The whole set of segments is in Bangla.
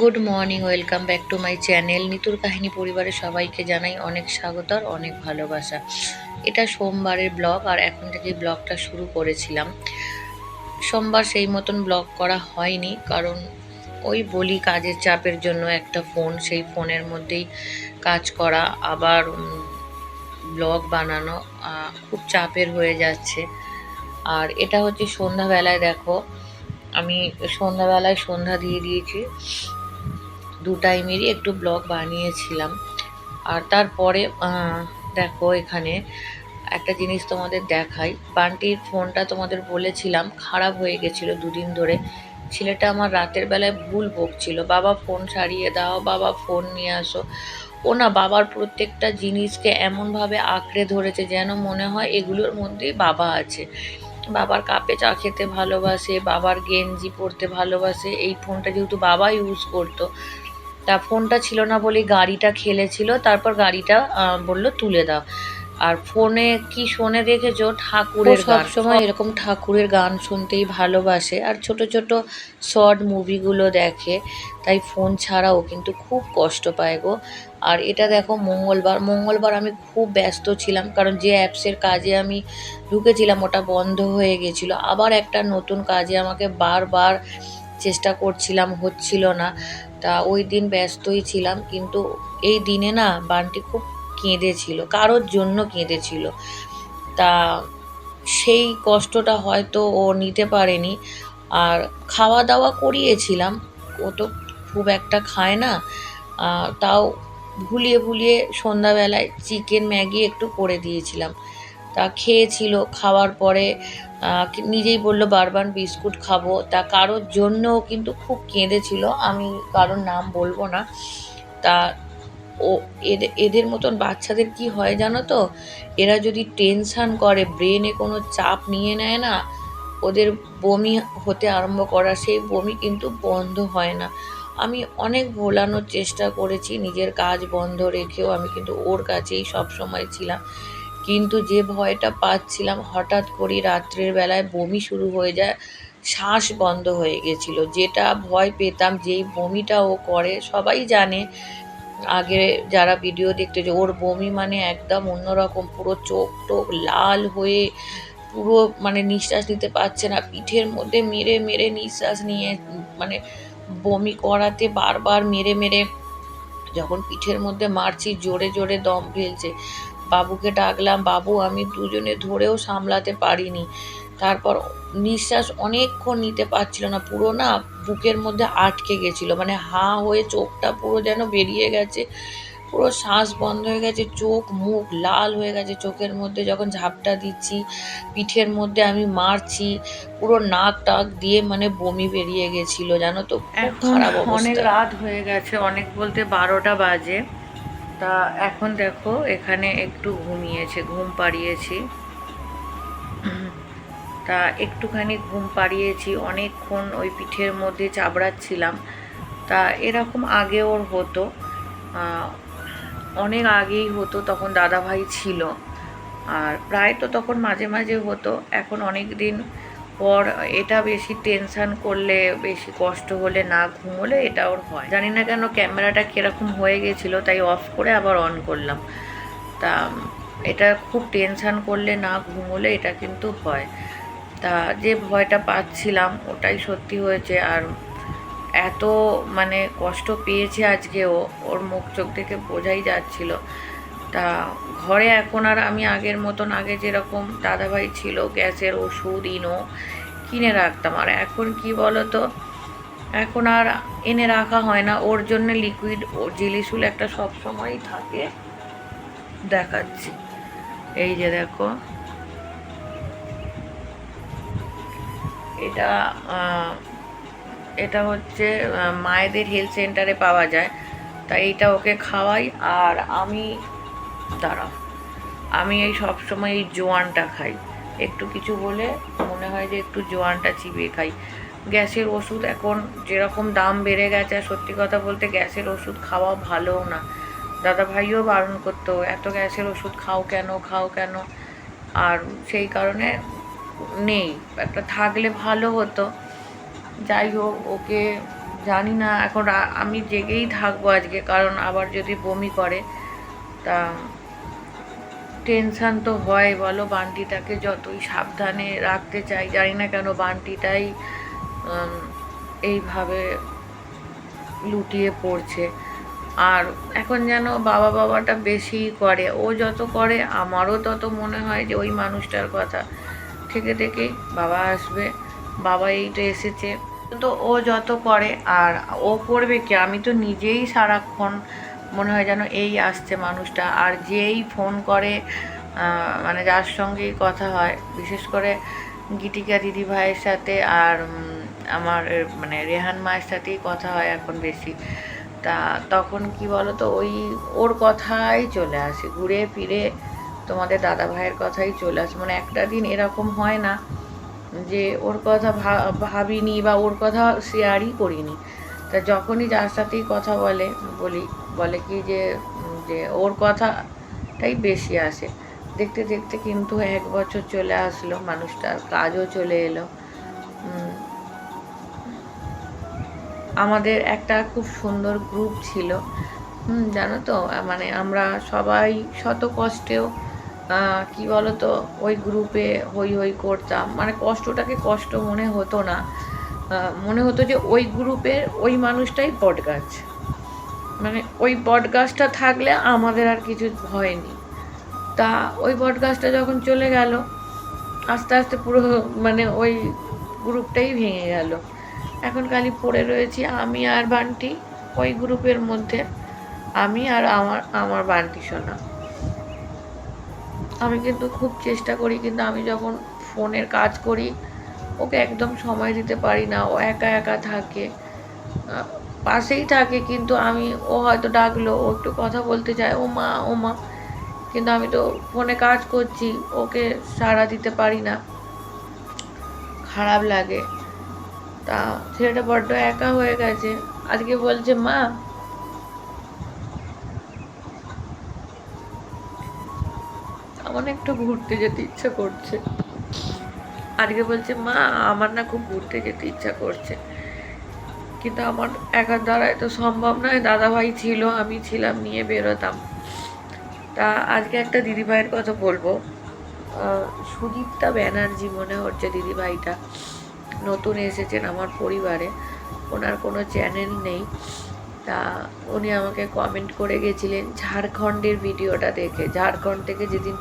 Good morning welcome back to my channel নিতুর কাহিনী পরিবারের সবাইকে জানাই অনেক স্বাগত আর অনেক ভালোবাসা। এটা সোমবারের ব্লগ আর এখন থেকে ব্লগটা শুরু করেছিলাম। সোমবার সেই মতন ব্লগ করা হয়নি, কারণ ওই বলি কাজের চাপের জন্য একটা ফোন, সেই ফোনের মধ্যেই কাজ করা, আবার ব্লগ বানানো খুব চাপের হয়ে যাচ্ছে। আর এটা হচ্ছে সন্ধ্যাবেলায় দেখো, আমি সন্ধ্যাবেলায় সন্ধ্যা দিয়ে দিয়েছি। দু টাইমেরই একটু ব্লগ বানিয়েছিলাম। আর তারপরে দেখো এখানে একটা জিনিস তোমাদের দেখাই। বান্টির ফোনটা তোমাদের বলেছিলাম, খারাপ হয়ে গেছিল দুদিন ধরে। ছেলেটা আমার রাতের বেলায় ভুল বকছিল। বাবা ফোন সারিয়ে দাও, বাবা ফোন নিয়ে আসো। ও না বাবার প্রত্যেকটা জিনিসকে এমনভাবে আঁকড়ে ধরেছে যেন মনে হয় এগুলোর মধ্যেই বাবা আছে। বাবার কাপে চা খেতে ভালোবাসে, বাবার গেঞ্জি পরতে ভালোবাসে। এই ফোনটা যেহেতু বাবা ইউজ করতো তা ফোনটা ছিল না বলে গাড়িটা খেলেছিল তারপর গাড়িটা বলল তুলে দাও। আর ফোনে কি শোনে দেখেছ? ঠাকুরের সব সময় এরকম ঠাকুরের গান শুনতেই ভালোবাসে। আর ছোট ছোট শর্ট মুভিগুলো দেখে তাই ফোন ছাড়াও কিন্তু খুব কষ্ট পায় গো। আর এটা দেখো মঙ্গলবার মঙ্গলবার আমি খুব ব্যস্ত ছিলাম কারণ যে অ্যাপসের কাজে আমি ঢুকেছিলাম ওটা বন্ধ হয়ে গেছিল। আবার একটা নতুন কাজে আমাকে বারবার চেষ্টা করছিলাম হচ্ছিল না। তা ওই দিন ব্যস্তই ছিলাম, কিন্তু এই দিনে না বানটি খুব কেঁদেছিল, কারোর জন্য কেঁদেছিল। তা সেই কষ্টটা হয়তো ও নিতে পারেনি। আর খাওয়া দাওয়া করিয়েছিলাম, ও তো খুব একটা খায় না। তাও ভুলিয়ে ভুলিয়ে সন্ধ্যাবেলায় চিকেন ম্যাগি একটু করে দিয়েছিলাম। তা খেয়েছিল, খাওয়ার পরে নিজেই বলল, বারবার বিস্কুট খাব। তা কারোর জন্যও কিন্তু খুব কেঁদেছিল, আমি কারোর নাম বলব না। তা ও এদের এদের মতন বাচ্চাদের কি হয় জানো তো? এরা যদি টেনশান করে, ব্রেনে কোনো চাপ নিয়ে নেয় না, ওদের বমি হতে আরম্ভ করা, সেই বমি কিন্তু বন্ধ হয় না। আমি অনেক ভোলানোর চেষ্টা করেছি, নিজের কাজ বন্ধ রেখেও আমি কিন্তু ওর কাছেই সব সময় ছিলাম। কিন্তু যে ভয়টা পাচ্ছিলাম, হঠাৎ করে রাত্রের বেলায় বমি শুরু হয়ে যায়, শ্বাস বন্ধ হয়ে গেছিল। যেটা ভয় পেতাম, যেই বমিটা ও করে, সবাই জানে। আগে যারা ভিডিও দেখতে যে, ওর বমি মানে একদম অন্যরকম, পুরো চোখ টোক লাল হয়ে পুরো মানে নিঃশ্বাস নিতে পারছে না। পিঠের মধ্যে মেরে মেরে নিঃশ্বাস নিয়ে মানে বমি করাতে বারবার মেরে মেরে যখন পিঠের মধ্যে মারছি, জোরে জোরে দম ফেলছে। বাবুকে ডাকলাম বাবু আমি দুজনে ধরেও সামলাতে পারিনি। তারপর নিঃশ্বাস অনেকক্ষণ নিতে পারছিল না পুরো না বুকের মধ্যে আটকে গেছিল মানে হা হয়ে চোখটা পুরো যেন বেরিয়ে গেছে পুরো শ্বাস বন্ধ হয়ে গেছে চোখ মুখ লাল হয়ে গেছে চোখের মধ্যে যখন ঝাপটা দিচ্ছি পিঠের মধ্যে আমি মারছি পুরো নাক টাক দিয়ে মানে বমি বেরিয়ে গেছিল জানো তো? খুব খারাপ অনেক রাত হয়ে গেছে অনেক বলতে বারোটা বাজে। তা এখন দেখো, এখানে একটু ঘুমিয়েছে, ঘুম পাড়িয়েছি। তা একটুখানি ঘুম পাড়িয়েছি, অনেকক্ষণ ওই পিঠের মধ্যে চাবড়াচ্ছিলাম। তা এরকম আগে ওর হতো। অনেক আগেই হতো, তখন দাদাভাই ছিল। আর প্রায় তো তখন মাঝে মাঝে হতো, এখন অনেক দিন পর এটা বেশি টেনশন করলে, বেশি কষ্ট হলে, না ঘুমোলে এটা ওর হয়। জানি না কেন ক্যামেরাটা কীরকম হয়ে গেছিল, তাই অফ করে আবার অন করলাম। তা, এটা খুব টেনশন করলে, না ঘুমোলে এটা কিন্তু হয়। তা, যে ভয়টা পাচ্ছিলাম, ওটাই সত্যি হয়েছে। আর এত মানে কষ্ট পেয়েছে আজকে ও, ওর মুখ চোখ থেকে বোঝাই যাচ্ছিল। তা ঘরে এখন আর আমি আগের মতন, আগে যেরকম দাদাভাই ছিল, গ্যাসের ওষুধ, ইনো কিনে রাখতাম। আর এখন কি বলো তো এখন আর এনে রাখা হয় না। ওর জন্য লিকুইড ও জিলিসুল একটা সব সময়ই থাকে। দেখাচ্ছি। এই যে দেখো। এটা এটা হচ্ছে মায়েদের হেলথ সেন্টারে পাওয়া যায়। তাই এটা ওকে খাওয়াই। আর আমি দাঁড়াও। আমি এই সব সময় এই জোয়ানটা খাই। একটু কিছু বলে মনে হয় যে একটু জোয়ানটা চিবিয়ে খাই। গ্যাসের ওষুধ এখন যেরকম দাম বেড়ে গেছে সত্যি কথা বলতে গ্যাসের ওষুধ খাওয়া ভালোও না। দাদা ভাইও বারণ করতো, এত গ্যাসের ওষুধ খাও কেন খাও কেন? আর সেই কারণে নেই। একটা থাকলে ভালো হতো। যাই হোক, ওকে জানি না, এখন আমি জেগেই থাকব আজকে, কারণ আবার যদি বমি করে, তা টেনশান তো হয়, বলো বান্টিটাকে যতই সাবধানে রাখতে চাই, জানি না কেন বান্টিটাই এইভাবে লুটিয়ে পড়ছে। আর এখন যেন বাবা বাবাটা বেশিই করে, ও যত করে আমারও তত মনে হয় যে ওই মানুষটার কথা। থেকে থেকে বাবা আসবে, বাবা এইটা এসেছে। তো ও যত করে, আর ও করবে কি? আমি তো নিজেই সারাক্ষণ মনে হয় যেন এই আসছে মানুষটা। আর যেই ফোন করে মানে যার সঙ্গেই কথা হয়, বিশেষ করে গীতিকা দিদি ভাইয়ের সাথে আর আমার মানে রেহান মায়ের সাথেই কথা হয় এখন বেশি। তা তখন কি বলো তো ওই ওর কথাই চলে আসে। ঘুরে ফিরে তোমাদের দাদা ভাইয়ের কথাই চলে আসে। মানে একটা দিন এরকম হয় না যে ওর কথা ভাবিনি বা ওর কথা শেয়ারই করিনি। তা যখনই যার সাথেই কথা বলে, বলি বলে কি যে যে ওর কথাটাই বেশি আসে। দেখতে দেখতে কিন্তু এক বছর চলে আসলো, মানুষটার কাজও চলে এলো। আমাদের একটা খুব সুন্দর গ্রুপ ছিল। জানো তো মানে আমরা সবাই শত কষ্টেও কি বলতো, ওই গ্রুপে হই হই করতাম। মানে কষ্টটাকে কষ্ট মনে হতো না। মনে হতো যে ওই গ্রুপের ওই মানুষটাই বটগাছ। মানে ওই বটগাছটা থাকলে আমাদের আর কিছু ভয় নেই তা ওই বটগাছটা যখন চলে গেল, আস্তে আস্তে পুরো মানে ওই গ্রুপটাই ভেঙে গেল। এখন খালি পড়ে রয়েছি আমি আর বান্টি, ওই গ্রুপের মধ্যে আমি আর আমার আমার বান্টি সোনা। আমি কিন্তু খুব চেষ্টা করি, কিন্তু আমি যখন ফোনের কাজ করি, ওকে একদম সময় দিতে পারি না, ও একা একা থাকে। পাশেই থাকে, কিন্তু আমি, ও হয়তো ডাকলো, ও একটু কথা বলতে চায়, ও মা ও মা। কিন্তু আমি তো ফোনে কাজ করছি, ওকে সাড়া দিতে পারি না। খারাপ লাগে। তা ছেলেটা বড্ড একা হয়ে গেছে। আজকে বলছে, মা, আমার একটু ঘুরতে যেতে ইচ্ছা করছে। আজকে বলছে, মা, আমার না খুব ঘুরতে যেতে ইচ্ছা করছে। কিন্তু আমার একার দ্বারাই তো সম্ভব নয়। দাদাভাই ছিল, আমি ছিলাম, নিয়ে বেরোতাম। তা আজকে একটা দিদিভাইয়ের কথা বলব। সুদীপ্তা ব্যানার্জি মনে হচ্ছে দিদিভাইটা। নতুন এসেছেন আমার পরিবারে। ওনার কোনো চ্যানেল নেই। তা উনি আমাকে কমেন্ট করে গেছিলেন, ঝাড়খণ্ডের ভিডিওটা দেখে। ঝাড়খণ্ড থেকে যেদিন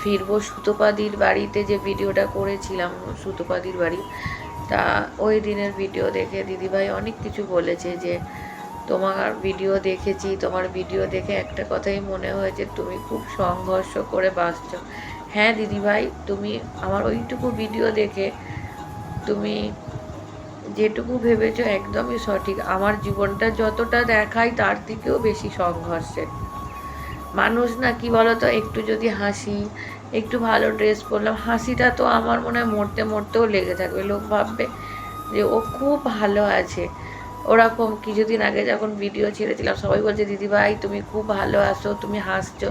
ফিরবো সুতোপাদির বাড়িতে যে ভিডিওটা করেছিলাম, সুতোপাদির বাড়ি তা ওই দিনের ভিডিও দেখে দিদিভাই অনেক কিছু বলেছে যে, তোমার ভিডিও দেখেছি, তোমার ভিডিও দেখে একটা কথাই মনে হয়েছে তুমি খুব সংঘর্ষ করে বাঁচছো। হ্যাঁ দিদিভাই, তুমি আমার ওইটুকু ভিডিও দেখে তুমি যেটুকু ভেবেছো একদমই সঠিক। আমার জীবনটা যতটা দেখাই তার থেকেও বেশি সংঘর্ষের। মানুষ না, কি বলতো, একটু যদি হাসি একটু ভালো ড্রেস পরলাম। হাসিটা তো আমার মনে হয় মরতে মরতেও লেগে থাকবে। লোক ভাববে যে ও খুব ভালো আছে। ওরকম কিছুদিন আগে যখন ভিডিও ছেড়েছিলাম, সবাই বলছে দিদিভাই তুমি খুব ভালো আছো, তুমি হাসছো।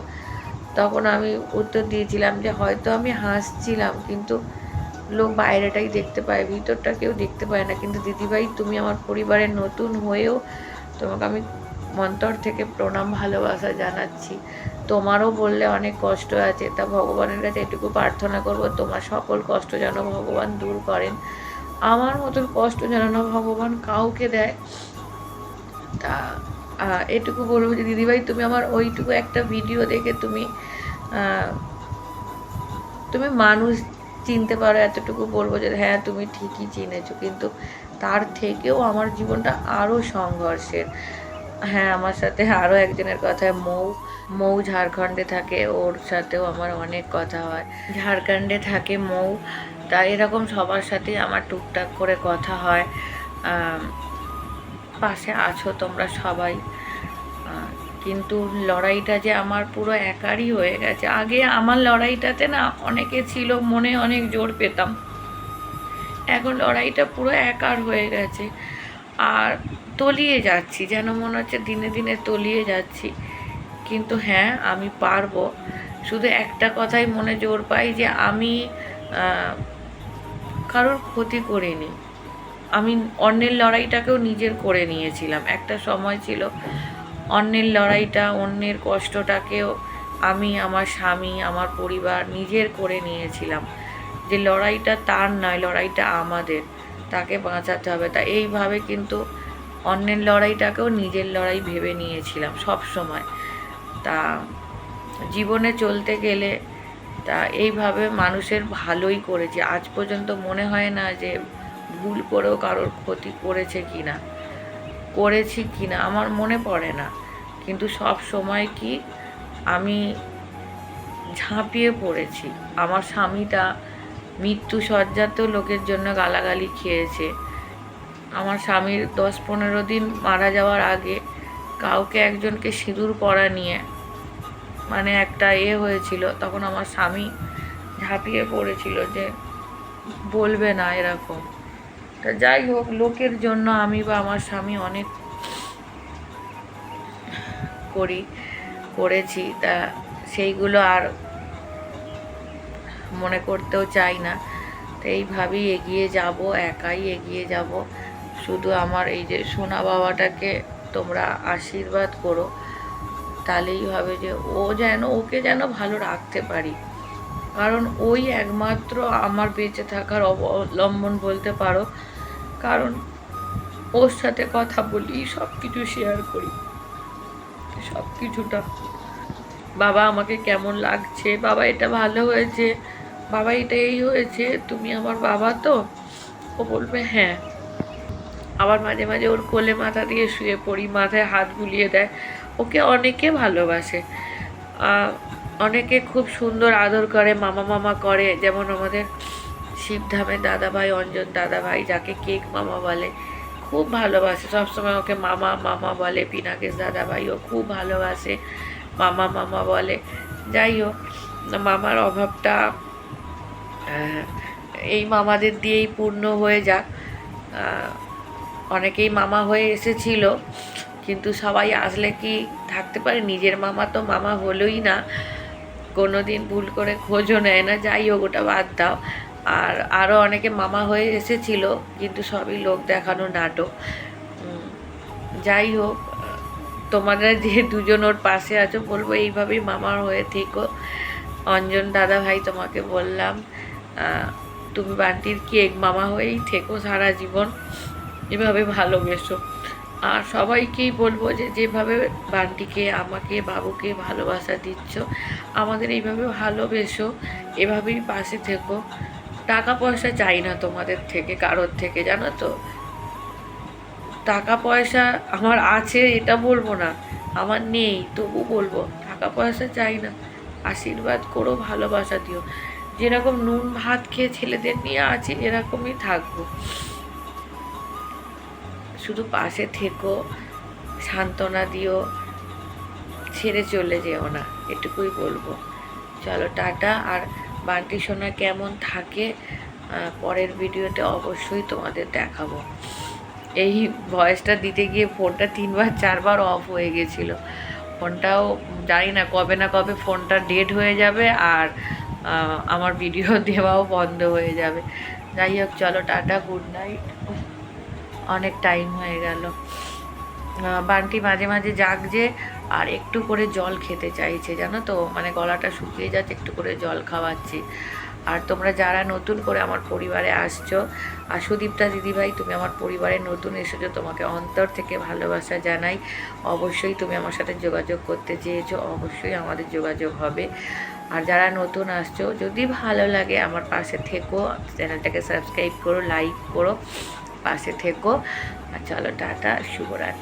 তখন আমি উত্তর দিয়েছিলাম যে, হয়তো আমি হাসছিলাম, কিন্তু লোক বাইরেটাই দেখতে পায়, ভিতরটা কেউ দেখতে পায় না। কিন্তু দিদিভাই তুমি আমার পরিবারের নতুন হয়েও তোমাকে আমি মন্তর থেকে প্রণাম, ভালোবাসা জানাচ্ছি। তোমারও বললে অনেক কষ্ট আছে, তা ভগবানের কাছে এটুকু প্রার্থনা করব, তোমার সকল কষ্ট যেন ভগবান দূর করেন। আমার মতন কষ্ট যেন না ভগবান কাউকে দেয়। তা এটুকু বলব যে, দিদিভাই, তুমি আমার ওইটুকু একটা ভিডিও দেখে তুমি তুমি মানুষ চিনতে পারো, এতটুকু বলব যে হ্যাঁ তুমি ঠিকই চিনেছো। কিন্তু তার থেকেও আমার জীবনটা আরও সংঘর্ষের। হ্যাঁ আমার সাথে আরও একজনের কথা মৌ মৌ ঝাড়খণ্ডে থাকে, ওর সাথেও আমার অনেক কথা হয়। ঝাড়খণ্ডে থাকে মৌ তা এরকম সবার সাথেই আমার টুকটাক করে কথা হয়। পাশে আছো তোমরা সবাই। কিন্তু লড়াইটা যে আমার পুরো একারই হয়ে গেছে। আগে আমার লড়াইটাতে না অনেকে ছিল, মনে অনেক জোর পেতাম। এখন লড়াইটা পুরো একার হয়ে গেছে। আর তলিয়ে যাচ্ছি, যেন মনে হচ্ছে দিনে দিনে তলিয়ে যাচ্ছি। কিন্তু হ্যাঁ আমি পারব। শুধু একটা কথাই মনে জোর পাই যে আমি কারোর ক্ষতি করিনি। আমি অন্যের লড়াইটাকেও নিজের করে নিয়েছিলাম। একটা সময় ছিল অন্যের লড়াইটা, অন্যের কষ্টটাকেও আমি আমার স্বামী, আমার পরিবার নিজের করে নিয়েছিলাম। যে লড়াইটা তার নয়, লড়াইটা আমাদের। তাকে বাঁচাতে হবে। তা এইভাবে কিন্তু অন্যের লড়াইটাকেও নিজের লড়াই ভেবে নিয়েছিলাম সব সময়। তা জীবনে চলতে গেলে তা এইভাবে মানুষের ভালোই করেছে। আজ পর্যন্ত মনে হয় না যে ভুল করেও কারোর ক্ষতি করেছে কি না করেছি কি না আমার মনে পড়ে না। কিন্তু সব সময় কি আমি ঝাঁপিয়ে পড়েছি। আমার স্বামীটা মৃত্যু সজ্জাতেও লোকের জন্য গালাগালি খেয়েছে। আমার স্বামীর দশ পনেরো দিন মারা যাওয়ার আগে কাউকে একজনকে সিঁদুর পরা নিয়ে মানে একটা এ হয়েছিল, তখন আমার স্বামী ঝাঁপিয়ে পড়েছিল যে বলবে না এরকম। তা যাই হোক, লোকের জন্য আমি বা আমার স্বামী অনেক করি, করেছি, তা সেইগুলো আর মনে করতেও চাই না। তো এইভাবেই এগিয়ে যাব, একাই এগিয়ে যাব। শুধু আমার এই যে সোনা বাবাটাকে তোমরা আশীর্বাদ করো, তাহলেই হবে যে ও যেন, ওকে যেন ভালো রাখতে পারি। কারণ ওই একমাত্র আমার বেঁচে থাকার অবলম্বন বলতে পারো। কারণ ওর সাথে কথা বলি সব কিছু শেয়ার করি। সব কিছুটা বাবা, আমাকে কেমন লাগছে? বাবা, এটা ভালো হয়েছে। বাবা এটা এই হয়েছে। তুমি আমার বাবা তো? ও বলবে হ্যাঁ। আবার মাঝে মাঝে ওর কোলে মাথা দিয়ে শুয়ে পড়ি, মাথায় হাত বুলিয়ে দেয়। ওকে অনেকে ভালোবাসে। অনেকে খুব সুন্দর আদর করে, মামা মামা করে, যেমন আমাদের শিবধামের দাদাভাই, অঞ্জন দাদাভাই, যাকে কেক মামা বলে, খুব ভালোবাসে। সবসময় ওকে মামা মামা বলে, পিনাকেশ দাদাভাইও খুব ভালোবাসে, মামা মামা বলে। যাই হোক, মামার অভাবটা এই মামাদের দিয়েই পূর্ণ হয়ে যাক। অনেকেই মামা হয়ে এসেছিল, কিন্তু সবাই আসলে কি থাকতে পারে? নিজের মামা তো মামা হলোই না। কোনো দিন ভুল করে খোঁজও নেয় না। যাই হোক, ওটা বাদ দাও। আর আরও অনেকে মামা হয়ে এসেছিল, কিন্তু সবই লোক দেখানো নাটক। যাই হোক তোমাদের যে দুজন ওর পাশে আছো, বলব এইভাবেই মামার হয়ে থেকো। অঞ্জন দাদা ভাই, তোমাকে বললাম তুমি বান্টির কেক মামা হয়েই থেকো সারা জীবন? এভাবে ভালোবেসো। আর সবাইকেই বলব যে যেভাবে বান্টিকে, আমাকে, বাবুকে ভালোবাসা দিচ্ছ, আমাদের এইভাবে ভালোবেসো, এভাবেই পাশে থেকো। টাকা পয়সা চাই না তোমাদের থেকে, কারোর থেকে, জানো তো? টাকা পয়সা আমার আছে, এটা বলব না, আমার নেই, তবু বলব টাকা পয়সা চাই না, আশীর্বাদ করো, ভালোবাসা দিও। যেরকম নুন, ভাত খেয়ে ছেলেদের নিয়ে আছি, এরকমই থাকব। শুধু পাশে থেকো, সান্ত্বনা দিও, ছেড়ে চলে যেও না, এটুকুই বলব। চলো, টাটা। আর বান্টি সোনা কেমন থাকে পরের ভিডিওতে অবশ্যই তোমাদের দেখাবো। এই ভয়েসটা দিতে গিয়ে ফোনটা তিনবার, চারবার অফ হয়ে গেছিল। ফোনটাও জানি না কবে না কবে ফোনটা ডেট হয়ে যাবে আর আমার ভিডিও দেওয়াও বন্ধ হয়ে যাবে। যাই হোক, চলো, টাটা গুড নাইট অনেক টাইম হয়ে গেল। বান্টি মাঝে মাঝে জাগছে আর একটু করে জল খেতে চাইছে, জানো তো? মানে গলাটা শুকিয়ে যাচ্ছে, একটু করে জল খাওয়াচ্ছি। আর তোমরা যারা নতুন করে আমার পরিবারে আসছো আর সুদীপ্তা দিদিভাই, তুমি আমার পরিবারে নতুন এসেছ, তোমাকে অন্তর থেকে ভালোবাসা জানাই। অবশ্যই তুমি আমার সাথে যোগাযোগ করতে চেয়েছো, অবশ্যই আমাদের যোগাযোগ হবে। আর যারা নতুন আসছো, যদি ভালো লাগে আমার পাশে থেকো, চ্যানেলটাকে সাবস্ক্রাইব করো, লাইক করো। পাশে থেকো। আর চলো টাটা শুভরাত্রি।